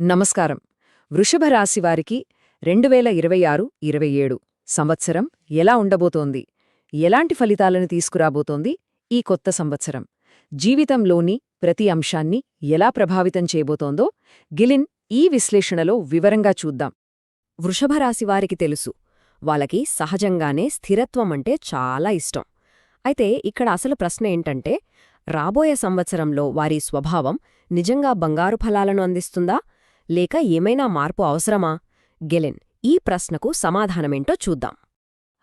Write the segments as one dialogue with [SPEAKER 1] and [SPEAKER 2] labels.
[SPEAKER 1] నమస్కారం. వృషభ రాశి వారికి రెండు వేల ఇరవై ఆరు ఇరవై ఏడు సంవత్సరం ఎలా ఉండబోతోంది? ఎలాంటి ఫలితాలను తీసుకురాబోతోంది ఈ కొత్త సంవత్సరం? జీవితంలోని ప్రతి అంశాన్ని ఎలా ప్రభావితం చేయబోతోందో గిలిన్ ఈ విశ్లేషణలో వివరంగా చూద్దాం. వృషభ రాశి వారికి తెలుసు వాళ్ళకి సహజంగానే స్థిరత్వం అంటే చాలా ఇష్టం. అయితే ఇక్కడ అసలు ప్రశ్న ఏంటంటే రాబోయే సంవత్సరంలో వారి స్వభావం నిజంగా బంగారు ఫలాలను అందిస్తుందా? లేక ఏమైనా మార్పు అవసరమా? గెలెన్ ఈ ప్రశ్నకు సమాధానమేంటో చూద్దాం.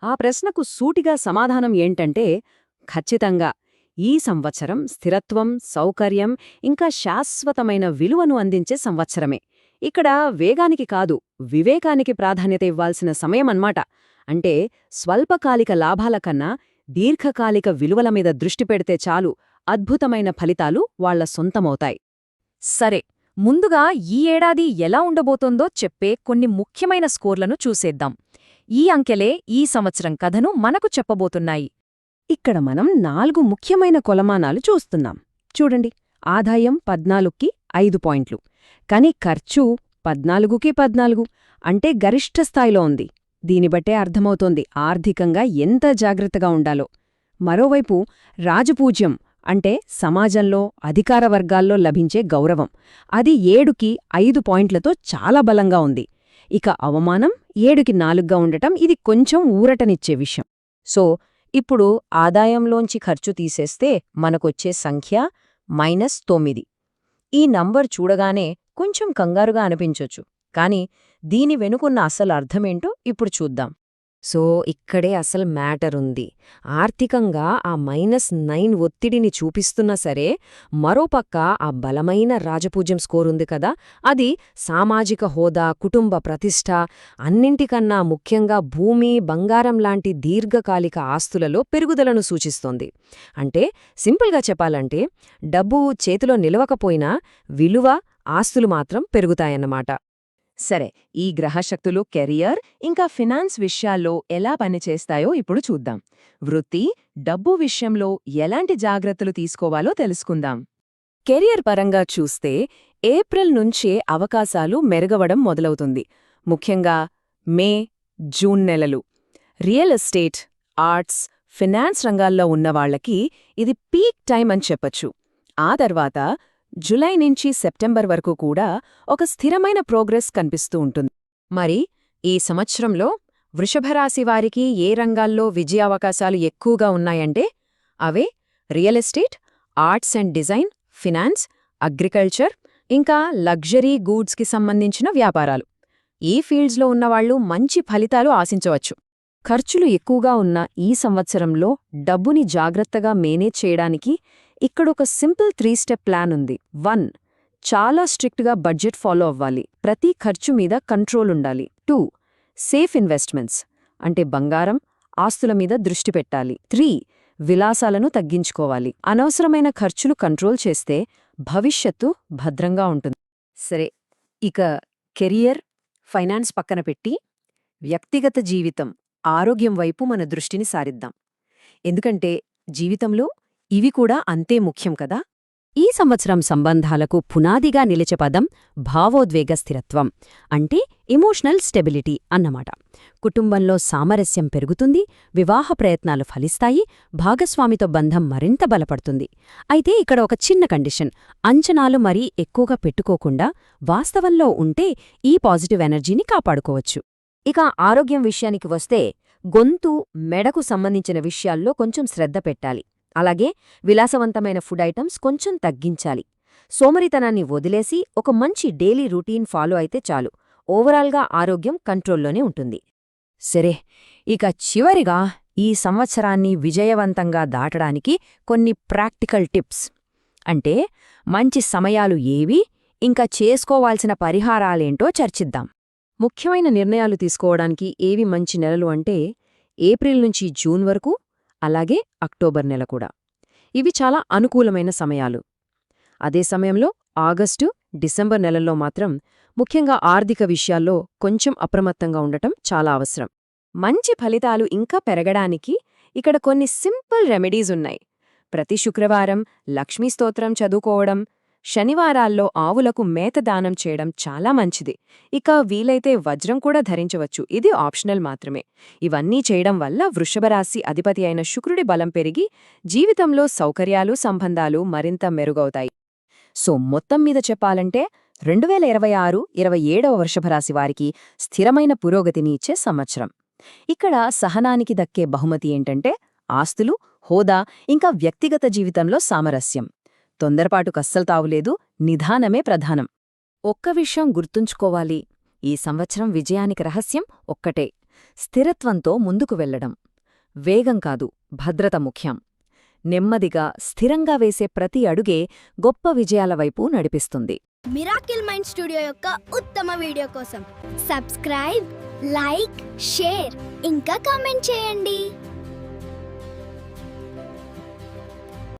[SPEAKER 1] ఆ ప్రశ్నకు సూటిగా సమాధానం ఏంటంటే ఖచ్చితంగా ఈ సంవత్సరం స్థిరత్వం సౌకర్యం ఇంకా శాశ్వతమైన విలువను అందించే సంవత్సరమే. ఇక్కడ వేగానికి కాదు వివేకానికి ప్రాధాన్యత ఇవ్వాల్సిన సమయమన్మాట. అంటే స్వల్పకాలిక లాభాల కన్నా దీర్ఘకాలిక విలువల మీద దృష్టి పెడితే చాలు అద్భుతమైన ఫలితాలు వాళ్ళ సొంతమవుతాయి. సరే ముందుగా ఈ ఏడాది ఎలా ఉండబోతోందో చెప్పే కొన్ని ముఖ్యమైన స్కోర్లను చూసేద్దాం. ఈ అంకెలే ఈ సంవత్సరం కథను మనకు చెప్పబోతున్నాయి. ఇక్కడ మనం నాలుగు ముఖ్యమైన కొలమానాలు చూస్తున్నాం. చూడండి ఆదాయం పద్నాలుగుకి ఐదు పాయింట్లు. కానీ ఖర్చు పద్నాలుగుకి పద్నాలుగు. అంటే గరిష్ఠ స్థాయిలో ఉంది. దీని బట్టే అర్థమవుతోంది ఆర్థికంగా ఎంత జాగ్రత్తగా ఉండాలో. మరోవైపు రాజపూజ్యం అంటే సమాజంలో అధికార వర్గాల్లో లభించే గౌరవం. అది ఏడుకి ఐదు పాయింట్లతో చాలా బలంగా ఉంది. ఇక అవమానం ఏడుకి నాలుగ్గా ఉండటం ఇది కొంచెం ఊరటనిచ్చే విషయం. సో ఇప్పుడు ఆదాయంలోంచి ఖర్చు తీసేస్తే మనకొచ్చే సంఖ్య మైనస్ తొమ్మిది. ఈ నంబర్ చూడగానే కొంచెం కంగారుగా అనిపించొచ్చు. కాని దీని వెనుకున్న అసలు అర్థమేంటో ఇప్పుడు చూద్దాం. సో ఇక్కడే అసలు మ్యాటర్ ఉంది. ఆర్థికంగా ఆ మైనస్ నైన్ ఒత్తిడిని చూపిస్తున్నా సరే మరోపక్క ఆ బలమైన రాజపూజ్యం స్కోర్ ఉంది కదా అది సామాజిక హోదా కుటుంబ ప్రతిష్ట అన్నింటికన్నా ముఖ్యంగా భూమి బంగారం లాంటి దీర్ఘకాలిక ఆస్తులలో పెరుగుదలను సూచిస్తోంది. అంటే సింపుల్గా చెప్పాలంటే డబ్బు చేతిలో నిలవకపోయినా విలువ ఆస్తులు మాత్రం పెరుగుతాయన్నమాట. సరే ఈ గ్రహశక్తులు కెరియర్ ఇంకా ఫినాన్స్ విషయాల్లో ఎలా పనిచేస్తాయో ఇప్పుడు చూద్దాం. వృత్తి డబ్బు విషయంలో ఎలాంటి జాగ్రత్తలు తీసుకోవాలో తెలుసుకుందాం. కెరియర్ పరంగా చూస్తే ఏప్రిల్ నుంచే అవకాశాలు మెరుగవడం మొదలవుతుంది. ముఖ్యంగా మే జూన్ నెలలు. రియల్ ఎస్టేట్ ఆర్ట్స్ ఫినాన్స్ రంగాల్లో ఉన్నవాళ్ళకి ఇది పీక్ టైం అని చెప్పొచ్చు. ఆ తర్వాత జులై నుంచి సెప్టెంబర్ వరకు కూడా ఒక స్థిరమైన ప్రోగ్రెస్ కనిపిస్తూ ఉంటుంది. మరి ఈ సంవత్సరంలో వృషభరాశి వారికి ఏ రంగాల్లో విజయావకాశాలు ఎక్కువగా ఉన్నాయంటే అవే real estate arts and design finance agriculture ఇంకా లగ్జరీ గూడ్స్కి సంబంధించిన వ్యాపారాలు. ఈ ఫీల్డ్స్లో ఉన్నవాళ్ళు మంచి ఫలితాలు ఆశించవచ్చు. ఖర్చులు ఎక్కువగా ఉన్న ఈ సంవత్సరంలో డబ్బుని జాగ్రత్తగా మేనేజ్ చేయడానికి ఇక్కడొక సింపుల్ త్రీ స్టెప్ ప్లాన్ ఉంది. వన్ చాలా స్ట్రిక్ట్గా బడ్జెట్ ఫాలో అవ్వాలి. ప్రతి ఖర్చు మీద కంట్రోల్ ఉండాలి. టూ సేఫ్ ఇన్వెస్ట్మెంట్స్ అంటే బంగారం ఆస్తుల మీద దృష్టి పెట్టాలి. త్రీ విలాసాలను తగ్గించుకోవాలి. అనవసరమైన ఖర్చులు కంట్రోల్ చేస్తే భవిష్యత్తు భద్రంగా ఉంటుంది. సరే ఇక కెరియర్ ఫైనాన్స్ పక్కన పెట్టి వ్యక్తిగత జీవితం ఆరోగ్యం వైపు మన దృష్టిని సారిద్దాం. ఎందుకంటే జీవితంలో ఇవి కూడా అంతే ముఖ్యం కదా? ఈ సంవత్సరం సంబంధాలకు పునాదిగా నిలిచే పదం భావోద్వేగ స్థిరత్వం అంటే ఎమోషనల్ స్టెబిలిటీ అన్నమాట. కుటుంబంలో సామరస్యం పెరుగుతుంది వివాహ ప్రయత్నాలు ఫలిస్తాయి భాగస్వామితో బంధం మరింత బలపడుతుంది. అయితే ఇక్కడ ఒక చిన్న కండిషన్ అంచనాలు మరీ ఎక్కువగా పెట్టుకోకుండా వాస్తవంలో ఉంటే ఈ పాజిటివ్ ఎనర్జీని కాపాడుకోవచ్చు. ఇక ఆరోగ్యం విషయానికి వస్తే గొంతు మెడకు సంబంధించిన విషయాల్లో కొంచెం శ్రద్ధ పెట్టాలి. అలాగే విలాసవంతమైన ఫుడ్ ఐటమ్స్ కొంచెం తగ్గించాలి. సోమరితనాన్ని వదిలేసి ఒక మంచి డైలీ రూటీన్ ఫాలో అయితే చాలు. ఓవరాల్గా ఆరోగ్యం కంట్రోల్లోనే ఉంటుంది. సరే ఇక చివరిగా ఈ సంవత్సరాన్ని విజయవంతంగా దాటడానికి కొన్ని ప్రాక్టికల్ టిప్స్. అంటే మంచి సమయాలు ఏవి ఇంకా చేసుకోవాల్సిన పరిహారాలేంటో చర్చిద్దాం. ముఖ్యమైన నిర్ణయాలు తీసుకోవడానికి ఏవి మంచి నెలలు అంటే ఏప్రిల్ నుంచి జూన్ వరకు అలాగే అక్టోబర్ నెల కూడా. ఇవి చాలా అనుకూలమైన సమయాలు. అదే సమయంలో ఆగస్టు డిసెంబర్ నెలల్లో మాత్రం ముఖ్యంగా ఆర్థిక విషయాల్లో కొంచెం అప్రమత్తంగా ఉండటం చాలా అవసరం. మంచి ఫలితాలు ఇంకా పెరగడానికి ఇక్కడ కొన్ని సింపుల్ రెమెడీస్ ఉన్నాయి. ప్రతి శుక్రవారం లక్ష్మీ స్తోత్రం చదువుకోవడం శనివారాల్లో ఆవులకు మేత దానం చేయడం చాలా మంచిది. ఇక వీలైతే వజ్రం కూడా ధరించవచ్చు. ఇది ఆప్షనల్ మాత్రమే. ఇవన్నీ చేయడం వల్ల వృషభరాశి అధిపతి అయిన శుక్రుడి బలం పెరిగి జీవితంలో సౌకర్యాలు సంబంధాలు మరింత మెరుగవుతాయి. సో మొత్తం మీద చెప్పాలంటే రెండు వేల ఇరవై ఆరు ఇరవై ఏడవ వృషభరాశి వారికి స్థిరమైన పురోగతిని ఇచ్చే సంవత్సరం. ఇక్కడ సహనానికి దక్కే బహుమతి ఏంటంటే ఆస్తులు హోదా ఇంకా వ్యక్తిగత జీవితంలో సామరస్యం. తొందరపాటు కస్సలు తావులేదు. నిధానమే ప్రధానం. ఒక్క విషయం గుర్తుంచుకోవాలి. ఈ సంవత్సరం విజయానికి రహస్యం ఒక్కటే. స్థిరత్వంతో ముందుకు వెళ్ళడం వేగం కాదు భద్రత ముఖ్యం. నెమ్మదిగా స్థిరంగా వేసే ప్రతి అడుగే గొప్ప విజయాల వైపు నడిపిస్తుంది.
[SPEAKER 2] మిరాకిల్ మైండ్ స్టూడియో యొక్క ఉత్తమ వీడియో కోసం సబ్స్క్రైబ్ లైక్ షేర్ ఇంకా కామెంట్ చేయండి.